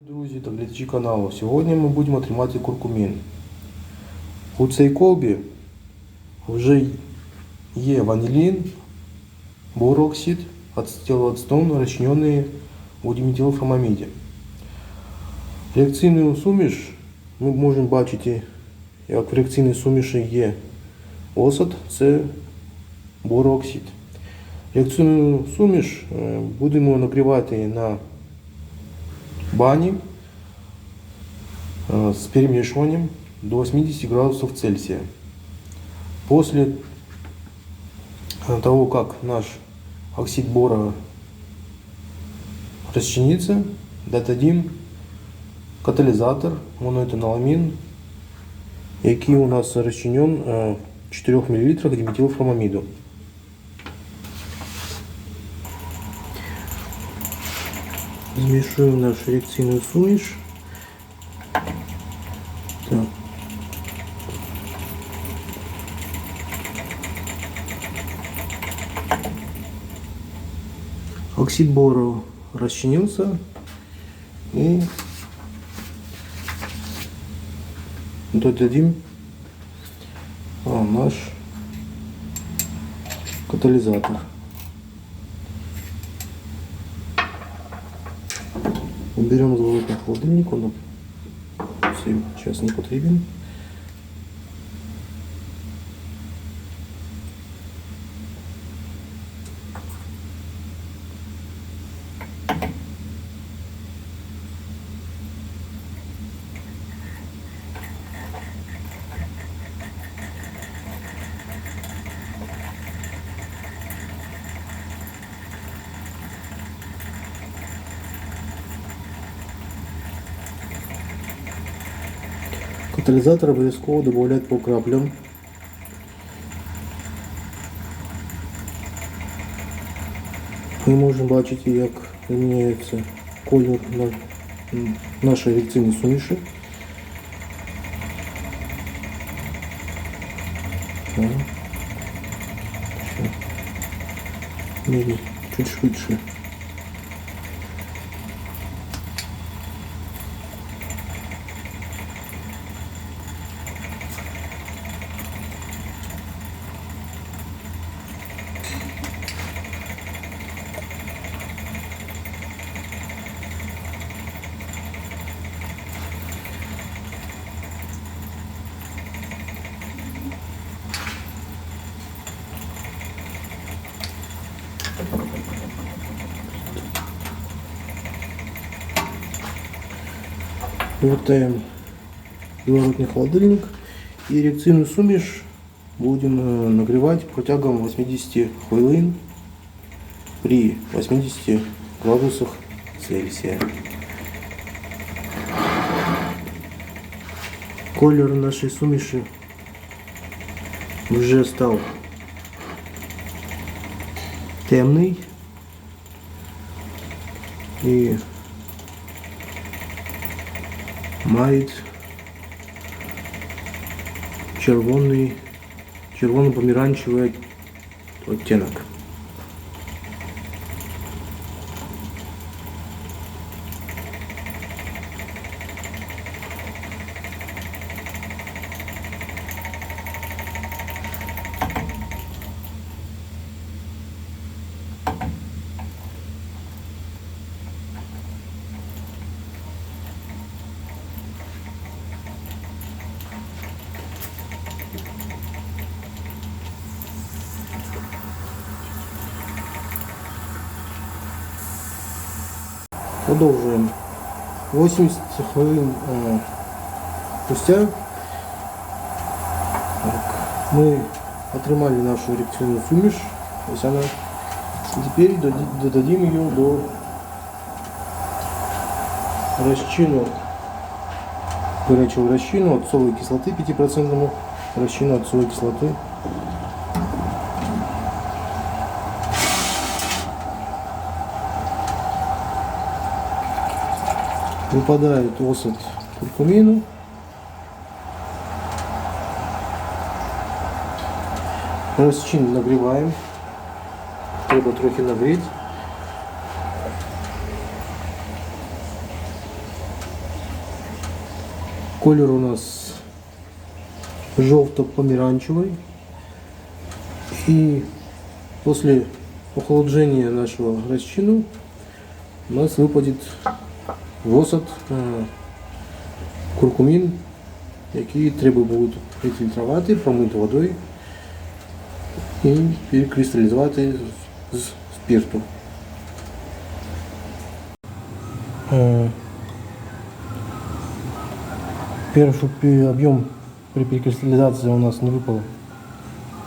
Друзі та глядачі каналу, сьогодні ми будемо отримати куркумін. У цій колбі вже є ванілін, бороксид, ацетилоацетон, розчинений у диметилформаміді. Реакційну суміш ми можемо бачити, як в реакційній суміші є осад, це бороксид. Реакційну суміш е, будемо нагрівати на бани э, с перемешиванием до 80 градусов Цельсия. После э, того, как наш оксид бора расчинится, додадим катализатор моноэтаноламин, який у нас розчинен э, в 4 мл диметилформамиду. Змішуємо нашу реакційну суміш. Так. Оксид бора расчинился и додадим а, наш катализатор. Уберем золотой холодильник, он сейчас не потребен. Катализатор обов'язково добавлять по краплям. Ми можемо бачити, як міняється колір на м, нашої реакційної суміші. Так. Ще. Ні, ні, чуть швидше. Повертаємо поворотний холодильник і реакційну суміш будемо нагрівати протягом 80 хвилин при 80 градусах Цельсия. Колір нашої суміші вже став темний і мають червоний, червоно-поміранчевий оттінок. Продовжуємо. 80 хвилин е, спустя так, ми отримали нашу реакційну суміш. Ось вона. І тепер доді- додадим ее до розчину, горячего розчину отцовой кислоты 5% розчину отцовой кислоты. Выпадает осад куркумину. Розчин нагріваємо. Треба трохи нагріти. Колер у нас желто-померанчевый. И после охлаждения нашего розчину у нас выпадет в осад е, куркумін, який треба буде відфільтрувати, промити водою і перекристалізувати з з спирту. Е, Первый пи- объем при перекристаллизации у нас не выпал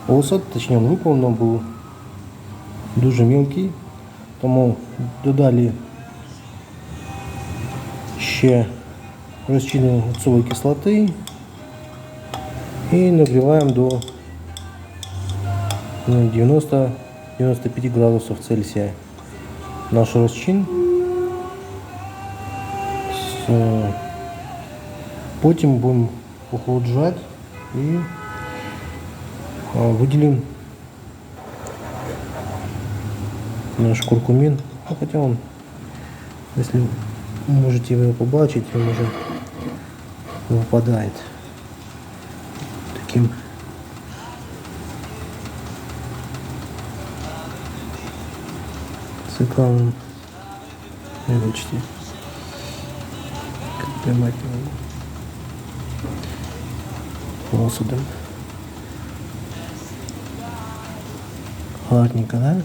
осад, точнее он выпал, но был дуже мелкий. Тому додали ще розчину оцової кислоти і нагріваємо до ну, 90-95 градусов Цельсия наш розчин. С, е, Потім будемо охолоджувати і а, виділимо наш куркумин. Ну, хотя он, если можете его побачить, он уже выпадает таким цикалом. Вибачте. Как поймать его. Посудом. Гарненько, да?